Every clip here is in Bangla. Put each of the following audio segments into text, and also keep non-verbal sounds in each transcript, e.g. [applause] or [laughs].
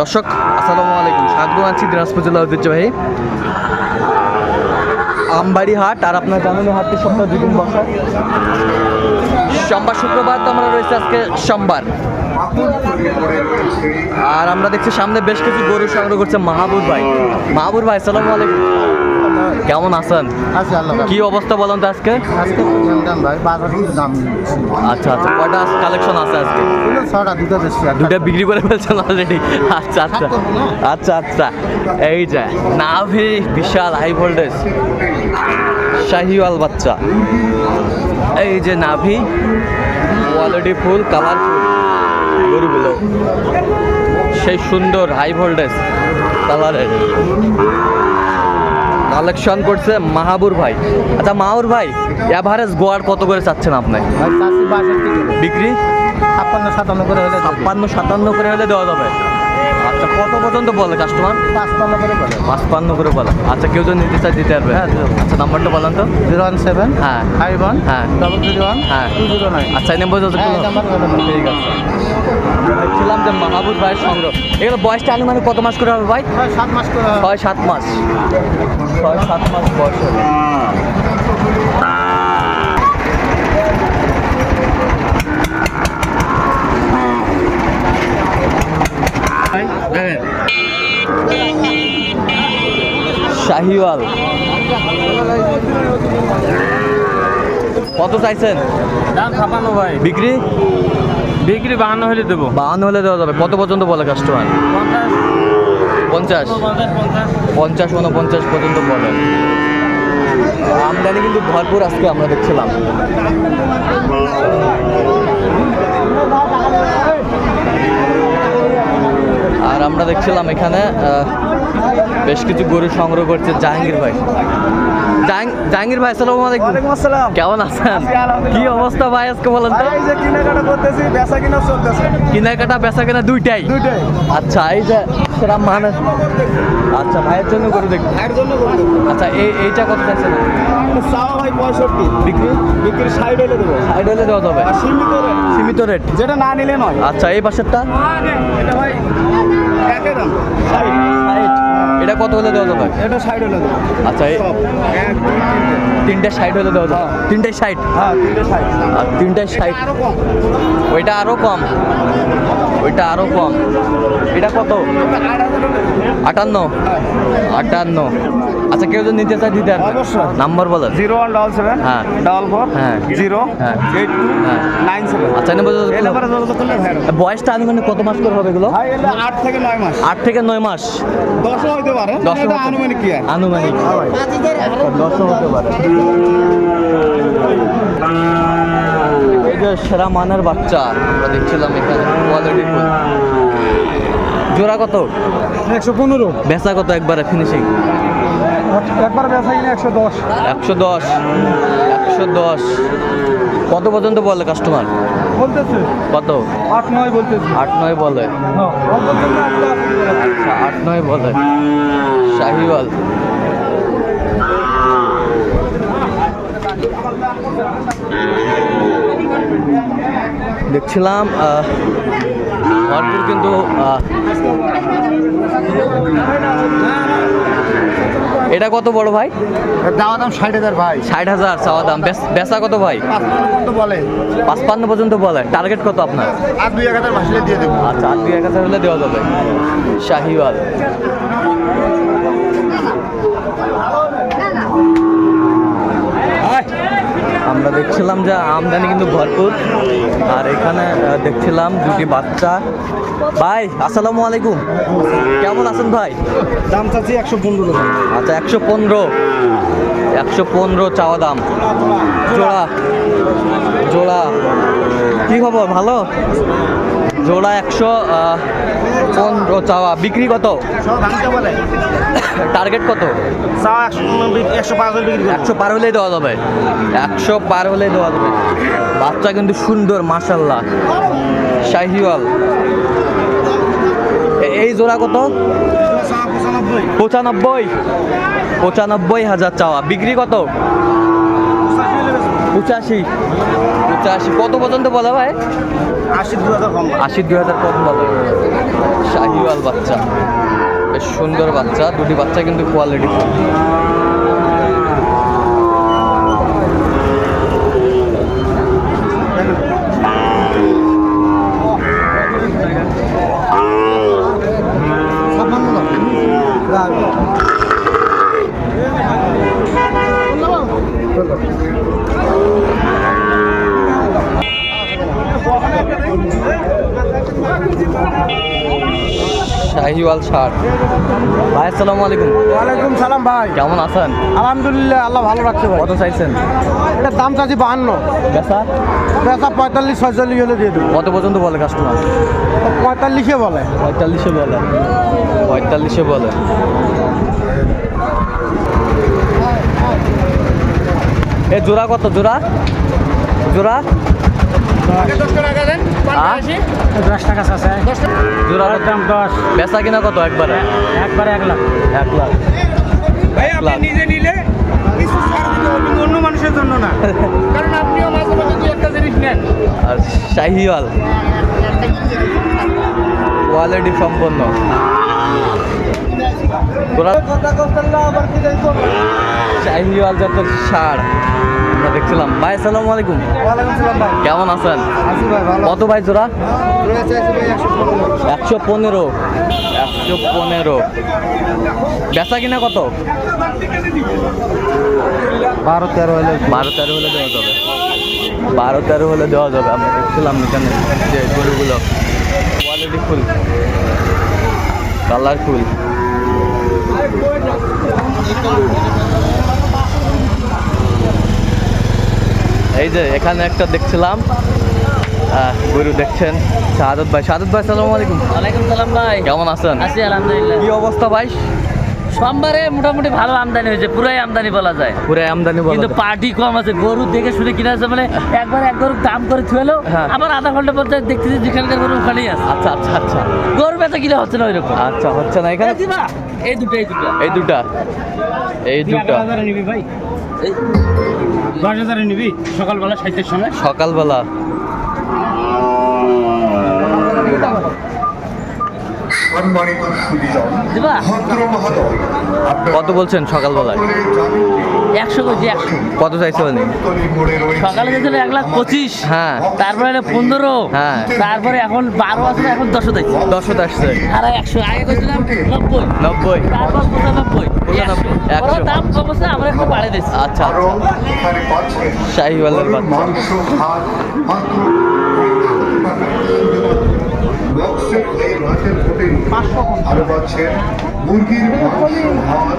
দর্শক, আসসালামু আলাইকুম। স্বাগত আছি দিনাজপুর জেলা ঐতিহ্যবাহী আমবাড়ি হাট আর আপনার জানানো হাটটি সপ্তাহ দুদিন বসা। সোমবার, শুক্রবার তো আমরা রয়েছে আজকে সোমবার। আর আমরা দেখছি সামনে বেশ কিছু গরু সংগ্রহ করছে মাহাবুর ভাই। মাহাবুর ভাই, আসসালামু আলাইকুম। কেমন আছেন? আছে আল্লাহ কি অবস্থা বলেন তো আজকে? আজকে দাম ভাই বাজার কিন্তু দাম। আচ্ছা আচ্ছা কয়টা কালেকশন আছে আজকে? ছটা দুটো বেশি আর দুটা বিক্রি করে ফেলছেন অলরেডি আচ্ছা আচ্ছা। আচ্ছা আচ্ছা। এই যে নাভি বিশাল হাই ভোল্টেজ শাহিওয়াল বাচ্চা। এই যে নাভি কোয়ালিটি ফুল কালারফুল গরুগুলো সেই সুন্দর হাই ভোল্টেজ কালারের কালেকশন করছে মাহাবুর ভাই। আচ্ছা মাহাবুর ভাই এভারেজ গোয়ার কত করে চাচ্ছেন আপনি? বিক্রি? ছাপ্পান্ন সাতান্ন করে হলে ছাপ্পান্ন সাতান্ন করে হলে দেওয়া যাবে? আচ্ছা কত পর্যন্ত বলে কাস্টমার পাঁচপান্ন করে বলে। পাঁচপান্ন করে বলে। আচ্ছা কেউ যদি নিতে চায় দিতে পারবে। হ্যাঁ, আচ্ছা নাম্বারটা বলেন তো। জিরো ওয়ান সেভেন হ্যাঁ। ফাইভ ওয়ান হ্যাঁ। ডবল থ্রি ওয়ান হ্যাঁ। টু জিরো নাইন আচ্ছা এই নাম্বার হ্যাঁ। ঠিক আছে। মাহবুব ভাইয়ের সংগ্রহ। এগুলো বয়সটা আনুমানিক কত মাস করে হবে ভাই? সাত মাস করে। ছয় সাত মাস। ছয় সাত মাস বয়স হবে। শাহিওয়াল। কত চাইছেন? দাম ভাই। বিক্রি? বিক্রি বাহান্ন হলে দেবো। বাহান্ন হলে দেওয়া যাবে। কত পর্যন্ত বলে কাস্টমার পঞ্চাশ। পঞ্চাশ? পঞ্চাশ পঞ্চাশ। পঞ্চাশ উনপঞ্চাশ পর্যন্ত বলে। আমদানি কিন্তু ভরপুর আজকে আমরা দেখছিলাম। আর আমরা দেখছিলাম এখানে বেশ কিছু গরু সংগ্রহ করছে জাহাঙ্গীর ভাই। জাহাঙ্গীর ভাই আসসালামু আলাইকুম। আসসালাম। কেমন আছেন? কি অবস্থা ভাই আজকে বলেন তো? এই যে কেনাকাটা করতেছি বেচা কিনা চলতেছে। কেনাকাটা বেচা কেনা দুইটাই? দুইটাই। আচ্ছা এই যে সেরা মানে আচ্ছা ভাইয়ের জন্য করে দেখুন এর জন্য করতে আচ্ছা এই এইটা কত চাইছেন? চাওয়া ভাই পঁয়ষট্টি। বিক্রি? বিক্রির সাইড হলে দেবো। সাইড হলে দেওয়া যাবে। সীমিত rate, সীমিত রেট। যেটা না নিলে নয়। আচ্ছা এই পাশেরটা? এটা ভাই দাম। এটা কত হলে দেওয়া যাবে? এটা সাইড হলে দেবো। আচ্ছা তিনটে সাইড ষাট হলে দেওয়া যাবে? তিনটে সাইড হ্যাঁ তিনটে ষাট। আর তিনটে ষাট? ওইটা আরও কম? ওইটা আরও কম। এটা কত। আটান্ন। আটান্ন। আচ্ছা কেউ যদি নিতে চায় দিতে পারবে অবশ্যই। নাম্বার বলেন জিরো ওয়ান ডবল সেভেন হ্যাঁ। ডবল ফোর হ্যাঁ। জিরো হ্যাঁ। এইট টু হ্যাঁ। Nine seven. আচ্ছা করলে ভাই বয়সটা আনুমানিক কত মাস করে হবে এগুলো? আট থেকে নয় মাস। আট থেকে নয় মাস। দশও হইতে পারে। এটা আনুমানিক কি আনুমানিক। দশও হতে পারে এই যে সেরা মানের বাচ্চা আমরা দেখছিলাম এখানে কোয়ালিটি ফুল জোড়া কত? একশো পনেরো। বেচা কত একবারে ফিনিশিং একবার বেচা কিনে একশো দশ। একশো দশ একশো দশ। কত পর্যন্ত বলে কাস্টমার বলতেছে। কত? আট নয় বলতেছে। আট নয় বলে। আচ্ছা আট নয় বলে। শাহিওয়াল। দেখছিলাম ভরপুর কিন্তু এটা কত বড় ভাই? দাওয়া দাম ষাট হাজার ভাই। ষাট হাজার চাওয়া দাম। বেচ- কত ভাই? বলে। পাঁচপান্ন পর্যন্ত বলে। টার্গেট কত আপনার? আর দুই এক হাজার দিয়ে দেবো। আচ্ছা আর দুই এক হাজার হলে দেওয়া যাবে। শাহিওয়াল। আমরা দেখছিলাম যে আমদানি কিন্তু ভরপুর। আর এখানে দেখছিলাম দুটি বাচ্চা। ভাই আসসালামু আলাইকুম। কেমন আছেন ভাই? দাম চাচ্ছি একশো পনেরো আচ্ছা একশো পনেরো। একশো পনেরো চাওয়া দাম। জোড়া। জোড়া। কি খবর? ভালো? জোড়া একশো পনেরো চাওয়া। বিক্রি কত? টার্গেট কত? একশো পার হলেই দেওয়া যাবে। একশো পার হলেই দেওয়া যাবে। বাচ্চা কিন্তু সুন্দর মাসাল্লাহ শাহিওয়াল। এই জোড়া কত? পঁচানব্বই। পঁচানব্বই হাজার চাওয়া। বিক্রি কত? পঁচাশি। পঁচাশি। কত পর্যন্ত বলা ভাই? আশি দু হাজার কম। আশি দু হাজার কম বলা। শাহিওয়াল বাচ্চা। বেশ সুন্দর বাচ্চা। দুটি বাচ্চা কিন্তু কোয়ালিটি শাহিওয়াল ষাট ভাই আসসালামু আলাইকুম। ওয়ালাইকুম সালাম ভাই। কেমন আছেন? আলহামদুলিল্লাহ আল্লাহ ভালো রাখছে ভাই। কত চাইছেন? এটার দাম চাচ্ছি বাহান্ন। বেচা? পেঁচা পঁয়তাল্লিশ ছয়চল্লিশ হলে দিয়ে দেবো। কত পর্যন্ত বলে কাস্টমার পঁয়তাল্লিশে বলে। পঁয়তাল্লিশে বলে। পঁয়তাল্লিশে বলে। এ জোড়া কত? জোড়া? জোড়া? দশ টাকা আছে জোড়া দাম দশ। বেচা কিনা কত একবারে? একবারে এক লাখ। এক লাখ। ভাই আপনি নিজে নিলে কিছু ছাড় দিতে হবে অন্য মানুষের জন্য না। [laughs] কারণ আপনিও মাঝে মাঝে একটা জিনিস নেন। আর শাহিওয়াল। কোয়ালিটি সম্পন্ন। শাহিওয়াল জাতের সার দেখছিলাম। ভাই আসসালামু আলাইকুম। কেমন আছেন? কত ভাই জোড়া? একশো পনেরো। একশো পনেরো। বেচা কিনা কত? বারো তেরো হলে। বারো তেরো হলে দেওয়া যাবে। বারো তেরো হলে দেওয়া যাবে। আমরা দেখছিলাম এখানে যে গরুগুলো। কোয়ালিটি ফুল কালারফুল এই যে এখানে একটা দেখছিলাম। গরু দেখছেন। শাহাদত ভাই। শাহাদত ভাই সালাম আলাইকুম। ওয়ালাইকুম সালাম ভাই। কেমন আছেন? আছি আলহামদুলিল্লাহ। কি অবস্থা ভাই? সোমবারে মোটামুটি ভালো আমদানি হয়েছে পুরাই আমদানি বলা যায়। পুরো আমদানি কিন্তু পার্টি কম আছে গরু দেখে শুনে কিনা আছে মানে একবার এক গরু দাম করে থুয়েলো হ্যাঁ। আবার আধা ঘণ্টা পর দেখতেছি যেখানকার গরু ওখানেই আছে। আচ্ছা আচ্ছা আচ্ছা। গরু বেচা কিনা হচ্ছে না ওইরকম। আচ্ছা হচ্ছে না। এখানে এই দুটো এই দুটো এই দুটা। এই দুটা। ভাই। দশ হাজারে নিবি? সকালবেলা সাইতের সময়? সকালবেলা। কত বলছেন সকালবেলায়? একশো কেজি একশো। কত চাইছে মানে? সকালে গেছিল এক লাখ পঁচিশ। হ্যাঁ। তারপরে পনেরো। হ্যাঁ। তারপরে এখন বারো আছে এখন দশও দিচ্ছে দশত আসছে। আর একশো। আগে গেছিলাম নব্বই। নব্বই। তারপর পঁচানব্বই। একশো। দাম কমছে আমরা একটু বাড়িয়ে দিচ্ছি। আচ্ছা আচ্ছা। শাহিওয়ালের বাচ্চা। বক্সের এই আরও পাচ্ছেন মুরগির মাংস ভাত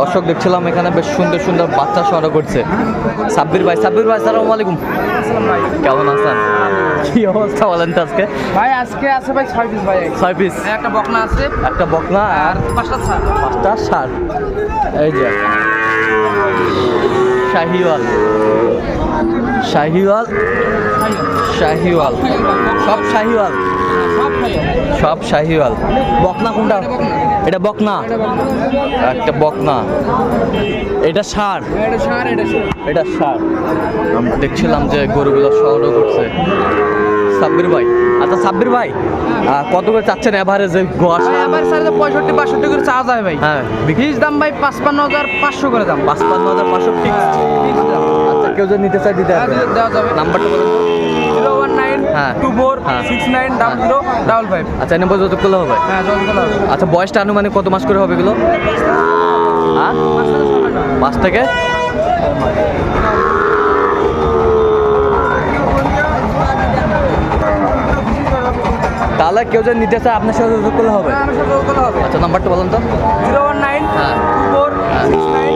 দর্শক দেখছিলাম এখানে বেশ সুন্দর সুন্দর বাচ্চা সরা করছে। সাব্বির ভাই সাব্বির ভাই সালাম আলাইকুম। কেমন আছেন? কি অবস্থা বলেন তো আজকে? ভাই আজকে আছে ভাই ছয় পিস ভাই। ছয় পিস একটা বকনা আছে একটা বকনা আর পাঁচটা ছাড়। পাঁচটা ষাট এই যে। শাহিওয়াল। শাহিওয়াল? শাহিওয়াল। সব শাহিওয়াল। সব শাহিওয়াল। বকনা কোনটা? এটা বকনা। একটা বকনা। এটা সার। এটা সার। আমরা দেখছিলাম যে গরুগুলো শহরও করছে। সাব্বির ভাই। আচ্ছা সাব্বির ভাই কত করে চাচ্ছেন এভারেজে ভাই আবার স্যার পঁয়ষট্টি বাষট্টি করে চাওয়া যায় ভাই। হ্যাঁ। বিক্রি দাম ভাই পাঁচপান্ন হাজার পাঁচশো করে দাম। পাঁচপান্ন হাজার পাঁচশো ফিক্স আচ্ছা কেউ যদি নিতে চায় দিতে পারবে। দেওয়া যাবে। নাম্বারটা বলুন। নাইন হ্যাঁ। টু ফোর হ্যাঁ। Six nine double zero double five আচ্ছা এই নম্বর যত করলে হবে হ্যাঁ আচ্ছা বয়সটা আনুমানিক কত মাস করে হবে এগুলো হ্যাঁ পাঁচ থেকে তাহলে কেউ যদি নিতে চায় আপনার সাথে যোগাযোগ করলে হবে হ্যাঁ, হবে আচ্ছা নাম্বারটা বলুন তো জিরো ওয়ান নাইন হ্যাঁ। টু ফোর হ্যাঁ। Six nine